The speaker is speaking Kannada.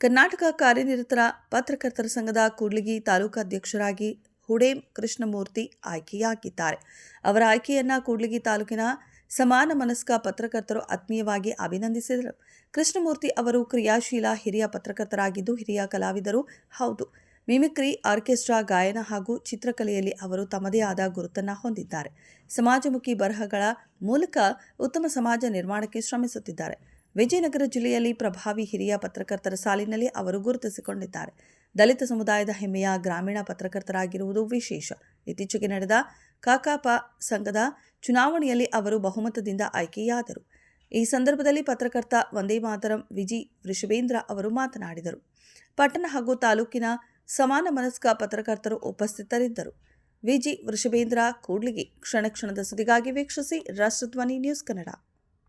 ಕರ್ನಾಟಕ ಕಾರ್ಯನಿರತರ ಪತ್ರಕರ್ತರ ಸಂಘದ ಕೂಡ್ಲಿಗಿ ತಾಲೂಕಾಧ್ಯಕ್ಷರಾಗಿ ಹುಡೇಂ ಕೃಷ್ಣಮೂರ್ತಿ ಆಯ್ಕೆಯಾಗಿದ್ದಾರೆ. ಅವರ ಆಯ್ಕೆಯನ್ನ ಕೂಡ್ಲಿಗಿ ತಾಲೂಕಿನ ಸಮಾನ ಮನಸ್ಕ ಪತ್ರಕರ್ತರು ಆತ್ಮೀಯವಾಗಿ ಅಭಿನಂದಿಸಿದರು. ಕೃಷ್ಣಮೂರ್ತಿ ಅವರು ಕ್ರಿಯಾಶೀಲ ಹಿರಿಯ ಪತ್ರಕರ್ತರಾಗಿದ್ದು, ಹಿರಿಯ ಕಲಾವಿದರು ಹೌದು. ಮಿಮಿಕ್ರಿ, ಆರ್ಕೆಸ್ಟ್ರಾ, ಗಾಯನ ಹಾಗೂ ಚಿತ್ರಕಲೆಯಲ್ಲಿ ಅವರು ತಮ್ಮದೇ ಆದ ಗುರುತನ್ನು ಹೊಂದಿದ್ದಾರೆ. ಸಮಾಜಮುಖಿ ಬರಹಗಳ ಮೂಲಕ ಉತ್ತಮ ಸಮಾಜ ನಿರ್ಮಾಣಕ್ಕೆ ಶ್ರಮಿಸುತ್ತಿದ್ದಾರೆ. ವಿಜಯನಗರ ಜಿಲ್ಲೆಯಲ್ಲಿ ಪ್ರಭಾವಿ ಹಿರಿಯ ಪತ್ರಕರ್ತರ ಸಾಲಿನಲ್ಲಿ ಅವರು ಗುರುತಿಸಿಕೊಂಡಿದ್ದಾರೆ. ದಲಿತ ಸಮುದಾಯದ ಹೆಮ್ಮೆಯ ಗ್ರಾಮೀಣ ಪತ್ರಕರ್ತರಾಗಿರುವುದು ವಿಶೇಷ. ಇತ್ತೀಚೆಗೆ ನಡೆದ ಕಾಕಾಪ ಸಂಘದ ಚುನಾವಣೆಯಲ್ಲಿ ಅವರು ಬಹುಮತದಿಂದ ಆಯ್ಕೆಯಾದರು. ಈ ಸಂದರ್ಭದಲ್ಲಿ ಪತ್ರಕರ್ತ ವಂದೇ ಮಾತರಂ ವಿಜಿ ವೃಷಭೇಂದ್ರ ಅವರು ಮಾತನಾಡಿದರು. ಪಟ್ಟಣ ಹಾಗೂ ತಾಲೂಕಿನ ಸಮಾನ ಮನಸ್ಕ ಪತ್ರಕರ್ತರು ಉಪಸ್ಥಿತರಿದ್ದರು. ವಿಜಿ ವೃಷಭೇಂದ್ರ ಕೂಡ್ಲಿಗೆ ಕ್ಷಣ ಕ್ಷಣದ ಸುದ್ದಿಗಾಗಿ ವೀಕ್ಷಿಸಿ ರಾಷ್ಟ್ರಧ್ವನಿ ನ್ಯೂಸ್ ಕನ್ನಡ.